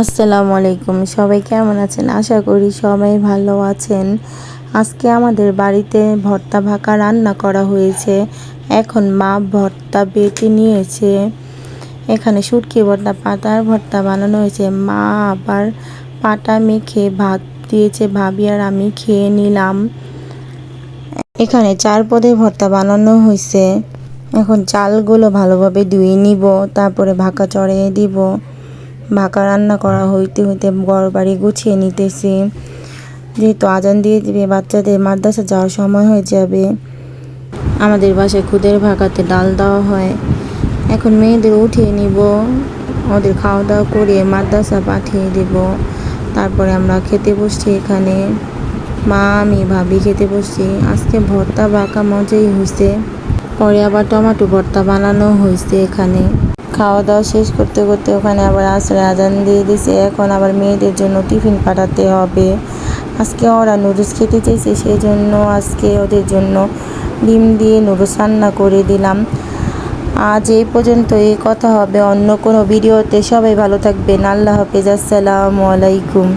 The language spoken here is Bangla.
আসসালামু আলাইকুম। সবাই কেমন আছেন? আশা করি সবাই ভালো আছেন। আজকে আমাদের বাড়িতে ভর্তা ভাকা রান্না করা হয়েছে। এখন মা ভর্তা বেটে নিয়েছে। এখানে শুটকি ভর্তা, পাতার ভর্তা বানানো হয়েছে। মা আবার পাটা মেখে ভাত দিয়েছে, ভাবি আর আমি খেয়ে নিলাম। এখানে চার পদে ভর্তা বানানো হয়েছে। এখন চালগুলো ভালোভাবে ধুয়ে নিব, তারপরে ভাকা চড়িয়ে দিব। ভাকা রান্না করা হইতে হইতে ঘর বাড়ি গুছিয়ে নিতেছি। যেহেতু আজান দিয়ে দিবে, বাচ্চাদের মাদ্রাসা যাওয়ার সময় হয়ে যাবে। আমাদের বাসায় খুদের ভাগাতে ডাল দেওয়া হয়। এখন মেয়েদের উঠিয়ে নিব। ওদের খাওয়া দাওয়া করে মাদ্রাসা পাঠিয়ে দেব। তারপরে আমরা খেতে বসছি এখানে। মা, আমি, ভাবি খেতে বসছি। আজকে ভর্তা বাঁকা মজাই হয়েছে পরে আবার টমাটো ভর্তা বানানো হয়েছে এখানে। খাওয়া দাওয়া শেষ করতে করতে ওখানে আবার আসরে আজান দিয়ে দিছে। এখন আবার মেয়েদের জন্য টিফিন পাঠাতে হবে। আজকে ওরা নুডলস খেতে চেয়েছে সেই জন্য আজকে ওদের জন্য ডিম দিয়ে নুডলস রান্না করে দিলাম। আজ এই পর্যন্ত এই কথা হবে। অন্য কোনো ভিডিওতে সবাই ভালো থাকবেন। আল্লাহ হাফেজ। আসসালামু আলাইকুম।